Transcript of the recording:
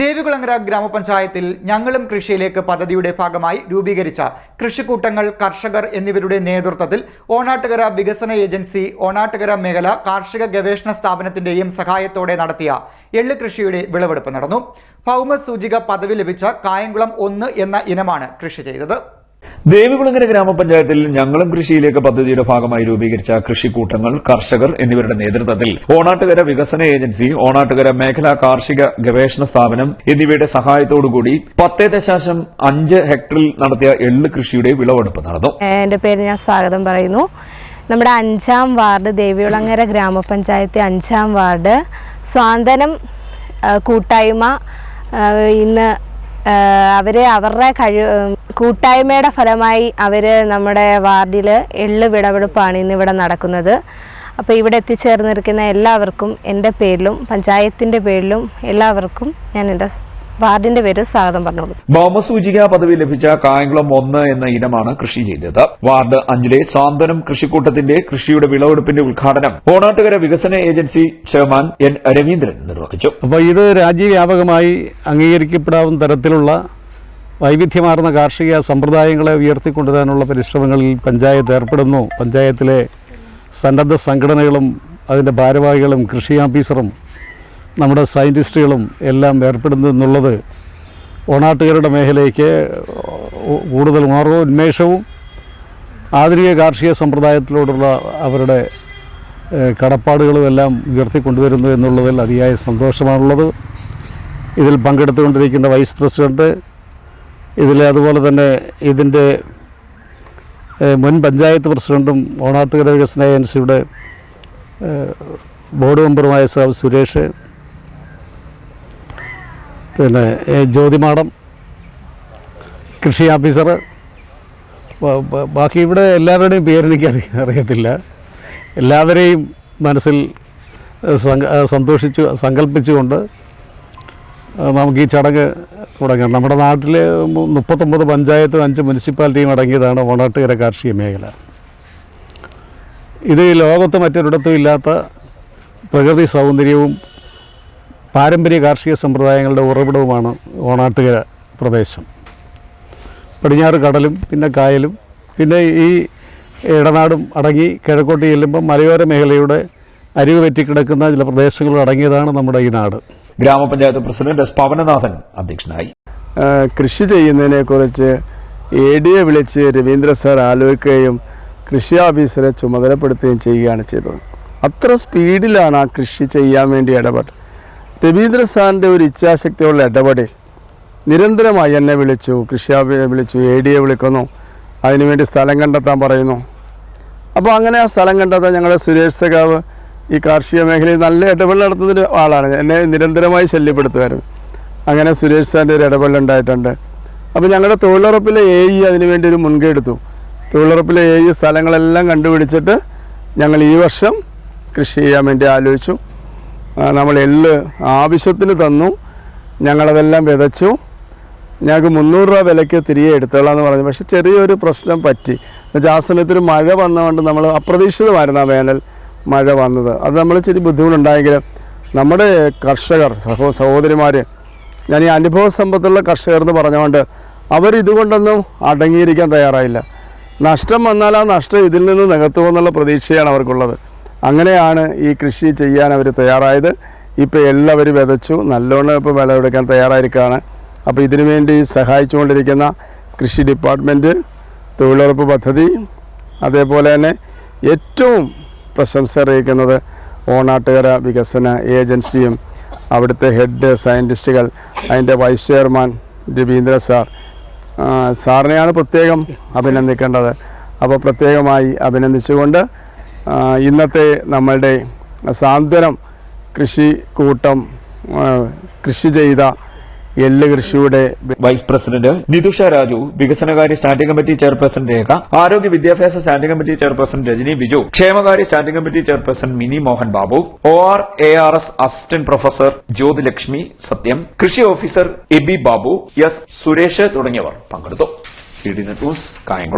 ദേവികുളങ്ങര ഗ്രാമപഞ്ചായത്തിൽ ഞങ്ങളും കൃഷിയിലേക്ക് പദ്ധതിയുടെ ഭാഗമായി രൂപീകരിച്ച കൃഷിക്കൂട്ടങ്ങൾ കർഷകർ എന്നിവരുടെ നേതൃത്വത്തിൽ ഓണാട്ടുകര വികസന ഏജൻസി ഓണാട്ടുകര മേഖല കാർഷിക ഗവേഷണ സ്ഥാപനത്തിന്റെയും സഹായത്തോടെ നടത്തിയ എള്ള് കൃഷിയുടെ വിളവെടുപ്പ് നടന്നു. ഭൗമ സൂചിക പദവി ലഭിച്ച കായംകുളം ഒന്ന് എന്ന ഇനമാണ് കൃഷി ചെയ്തത്. ദേവികുളങ്ങര ഗ്രാമപഞ്ചായത്തിൽ ഞങ്ങളും കൃഷിയിലേക്ക് പദ്ധതിയുടെ ഭാഗമായി രൂപീകരിച്ച കൃഷിക്കൂട്ടങ്ങൾ കർഷകർ എന്നിവരുടെ നേതൃത്വത്തിൽ ഓണാട്ടുകര വികസന ഏജൻസി ഓണാട്ടുകര മേഖലാ കാർഷിക ഗവേഷണ സ്ഥാപനം എന്നിവയുടെ സഹായത്തോടുകൂടി പത്തേ ദശാശം അഞ്ച് ഹെക്ടറിൽ നടത്തിയ എള്ള് കൃഷിയുടെ വിളവെടുപ്പ് നടന്നു. എന്റെ പേര് ഞാൻ സ്വാഗതം പറയുന്നു. നമ്മുടെ അഞ്ചാം വാർഡ് ദേവികുളങ്ങര ഗ്രാമപഞ്ചായത്ത് അഞ്ചാം വാർഡ് സ്വാന്തനം കൂട്ടായ്മ ഇന്ന് അവർ അവരുടെ കഴി കൂട്ടായ്മയുടെ ഫലമായി അവർ നമ്മുടെ വാർഡിൽ എള്ള് ഇന്ന് ഇവിടെ നടക്കുന്നത്. അപ്പോൾ ഇവിടെ എത്തിച്ചേർന്നിരിക്കുന്ന എല്ലാവർക്കും എന്റെ പേരിലും പഞ്ചായത്തിന്റെ പേരിലും എല്ലാവർക്കും ഞാൻ എന്റെ വാർഡിന്റെ പേര് സ്വാഗതം പറഞ്ഞോളൂ. ഭൗമസൂചിക പദവി ലഭിച്ച കായംകുളം ഒന്ന് എന്ന ഇനമാണ് കൃഷി ചെയ്തത്. വാർഡ് അഞ്ചിലെ സാന്ത്വനം കൃഷിക്കൂട്ടത്തിന്റെ കൃഷിയുടെ വിളവെടുപ്പിന്റെ ഉദ്ഘാടനം ഓണാട്ടുകര വികസന ഏജൻസി ചെയർമാൻ എൻ രവീന്ദ്രൻ നിർവഹിച്ചു. അപ്പോൾ ഇത് രാജ്യവ്യാപകമായി അംഗീകരിക്കപ്പെടാവുന്ന തരത്തിലുള്ള വൈവിധ്യമാർന്ന കാർഷിക സമ്പ്രദായങ്ങളെ ഉയർത്തിക്കൊണ്ടുവരാനുള്ള പരിശ്രമങ്ങളിൽ പഞ്ചായത്ത് ഏർപ്പെടുന്നു. പഞ്ചായത്തിലെ സന്നദ്ധ സംഘടനകളും അതിന്റെ ഭാരവാഹികളും കൃഷി ഓഫീസറും നമ്മുടെ സയന്റിസ്റ്റുകളും എല്ലാം ഏർപ്പെടുന്നു എന്നുള്ളത് ഓണാട്ടുകാരുടെ മേഖലയ്ക്ക് കൂടുതൽ ഉണർവും ഉന്മേഷവും ആധുനിക കാർഷിക സമ്പ്രദായത്തിലോടുള്ള അവരുടെ കടപ്പാടുകളുമെല്ലാം ഉയർത്തിക്കൊണ്ടുവരുന്നു എന്നുള്ളതിൽ അതിയായ സന്തോഷമാണുള്ളത്. ഇതിൽ പങ്കെടുത്തുകൊണ്ടിരിക്കുന്ന വൈസ് പ്രസിഡന്റ് ഇതിൽ അതുപോലെ തന്നെ ഇതിന്റെ മുൻ പഞ്ചായത്ത് പ്രസിഡന്റും ഓണാട്ടുകര വികസന ഏജൻസിയുടെ ബോർഡ് മെമ്പറുമായ സാബ് സുരേഷ് പിന്നെ ജ്യോതിമാടം കൃഷി ഓഫീസർ ബാക്കി ഇവിടെ എല്ലാവരുടെയും പേര് എനിക്ക് അറിയത്തില്ല. എല്ലാവരെയും മനസ്സിൽ സന്തോഷിച്ചു സങ്കല്പിച്ചുകൊണ്ട് നമുക്ക് ഈ ചടങ്ങ് തുടങ്ങാം. നമ്മുടെ നാട്ടിൽ മുപ്പത്തൊമ്പത് പഞ്ചായത്തും അഞ്ച് മുനിസിപ്പാലിറ്റിയും അടങ്ങിയതാണ് ഓണാട്ടുകര കാർഷിക മേഖല. ഇത് ലോകത്ത് മറ്റൊരിടത്തും ഇല്ലാത്ത പ്രകൃതി സൗന്ദര്യവും പാരമ്പര്യ കാർഷിക സമ്പ്രദായങ്ങളുടെ ഉറവിടവുമാണ് ഓണാട്ടുകര പ്രദേശം. പടിഞ്ഞാറ് കടലും പിന്നെ കായലും പിന്നെ ഈ ഇടനാടും അടങ്ങി കിഴക്കോട്ട് ചെല്ലുമ്പം മലയോര മേഖലയുടെ അരിവ് വെറ്റിക്കിടക്കുന്ന ചില പ്രദേശങ്ങളും അടങ്ങിയതാണ് നമ്മുടെ ഈ നാട്. ഗ്രാമപഞ്ചായത്ത് പ്രസിഡന്റ് എസ് പവനനാഥൻ അധ്യക്ഷനായി. കൃഷി ചെയ്യുന്നതിനെക്കുറിച്ച് എ ഡിയെ വിളിച്ച് രവീന്ദ്ര സാർ ആലോചിക്കുകയും കൃഷി ഓഫീസറെ ചുമതലപ്പെടുത്തുകയും ചെയ്യുകയാണ് ചെയ്തത്. അത്ര സ്പീഡിലാണ് ആ കൃഷി ചെയ്യാൻ വേണ്ടി ഇടപെട്ടത്. രവീന്ദ്ര സാറിന്റെ ഒരു ഇച്ഛാശക്തിയുള്ള ഇടപെടൽ നിരന്തരമായി എന്നെ വിളിച്ചു കൃഷി വിളിച്ചു എ ഡി എ വിളിക്കുന്നു അതിനുവേണ്ടി സ്ഥലം കണ്ടെത്താൻ പറയുന്നു. അപ്പോൾ അങ്ങനെ ആ സ്ഥലം കണ്ടെത്താൻ ഞങ്ങളുടെ സുരേഷ് സഖാവ് ഈ കാർഷിക മേഖലയിൽ നല്ല ഇടപെടൽ നടത്തുന്ന ആളാണ്. എന്നെ നിരന്തരമായി ശല്യപ്പെടുത്തുമായിരുന്നു. അങ്ങനെ സുരേഷ് സാറിന്റെ ഒരു ഇടപെടൽ ഉണ്ടായിട്ടുണ്ട്. അപ്പോൾ ഞങ്ങളുടെ തൊഴിലുറപ്പിലെ എ ഇ അതിനുവേണ്ടി ഒരു മുൻകൈ എടുത്തു. തൊഴിലുറപ്പിലെ എ ഇ സ്ഥലങ്ങളെല്ലാം കണ്ടുപിടിച്ചിട്ട് ഞങ്ങൾ ഈ വർഷം കൃഷി ചെയ്യാൻ വേണ്ടി ആലോചിച്ചു. നമ്മൾ എള്ള് ആവശ്യത്തിന് തന്നു. ഞങ്ങളതെല്ലാം വിതച്ചു. ഞങ്ങൾക്ക് മുന്നൂറ് രൂപ വിലയ്ക്ക് തിരികെ എടുത്തോളാം എന്ന് പറഞ്ഞു. പക്ഷേ ചെറിയൊരു പ്രശ്നം പറ്റി. എന്നുവെച്ചാൽ ആ സമയത്ത് ഒരു മഴ വന്നതുകൊണ്ട് നമ്മൾ അപ്രതീക്ഷിതമായിരുന്നു ആ വേനൽ മഴ വന്നത്. അത് നമ്മൾ ഇച്ചിരി ബുദ്ധിമുട്ടുണ്ടായെങ്കിലും നമ്മുടെ കർഷകർ സഹോ സഹോദരിമാർ ഞാൻ ഈ അനുഭവ സമ്പത്തുള്ള കർഷകർ എന്ന് പറഞ്ഞുകൊണ്ട് അവർ ഇതുകൊണ്ടൊന്നും അടങ്ങിയിരിക്കാൻ തയ്യാറായില്ല. നഷ്ടം വന്നാൽ ആ നഷ്ടം ഇതിൽ നിന്ന് നികത്തുമെന്നുള്ള പ്രതീക്ഷയാണ് അവർക്കുള്ളത്. അങ്ങനെയാണ് ഈ കൃഷി ചെയ്യാൻ അവർ തയ്യാറായത്. ഇപ്പോൾ എല്ലാവരും വിതച്ചു. നല്ലോണം ഇപ്പോൾ വിളവെടുക്കാൻ തയ്യാറായിരിക്കുകയാണ്. അപ്പോൾ ഇതിനു വേണ്ടി സഹായിച്ചുകൊണ്ടിരിക്കുന്ന കൃഷി ഡിപ്പാർട്ട്മെന്റ് തൊഴിലുറപ്പ് പദ്ധതി അതേപോലെ തന്നെ ഏറ്റവും പ്രശംസ അറിയിക്കുന്നത് ഓണാട്ടുകര വികസന ഏജൻസിയും അവിടുത്തെ ഹെഡ് സയന്റിസ്റ്റുകൾ അതിന്റെ വൈസ് ചെയർമാൻ രവീന്ദ്ര സാർ. സാറിനെയാണ് പ്രത്യേകം അഭിനന്ദിക്കേണ്ടത്. അപ്പോൾ പ്രത്യേകമായി അഭിനന്ദിച്ചുകൊണ്ട് ഇന്നത്തെ നമ്മളുടെ സാന്ത്വനം കൃഷി കൂട്ടം കൃഷി ചെയ്ത എള്ള് കൃഷിയുടെ വൈസ് പ്രസിഡന്റ് നിതുഷ രാജു വികസനകാര്യ സ്റ്റാൻഡിംഗ് കമ്മിറ്റി ചെയർപേഴ്സൺ രേഖ ആരോഗ്യ വിദ്യാഭ്യാസ standing committee chairperson Rajani Biju ക്ഷേമകാര്യ standing committee chairperson Mini Mohan Babu O R A R S assistant professor Jyothilakshmi Sathyam കൃഷി officer AB Babu S Suresh തുടങ്ങിയവർ പങ്കെടുത്തു. കായംകുളം.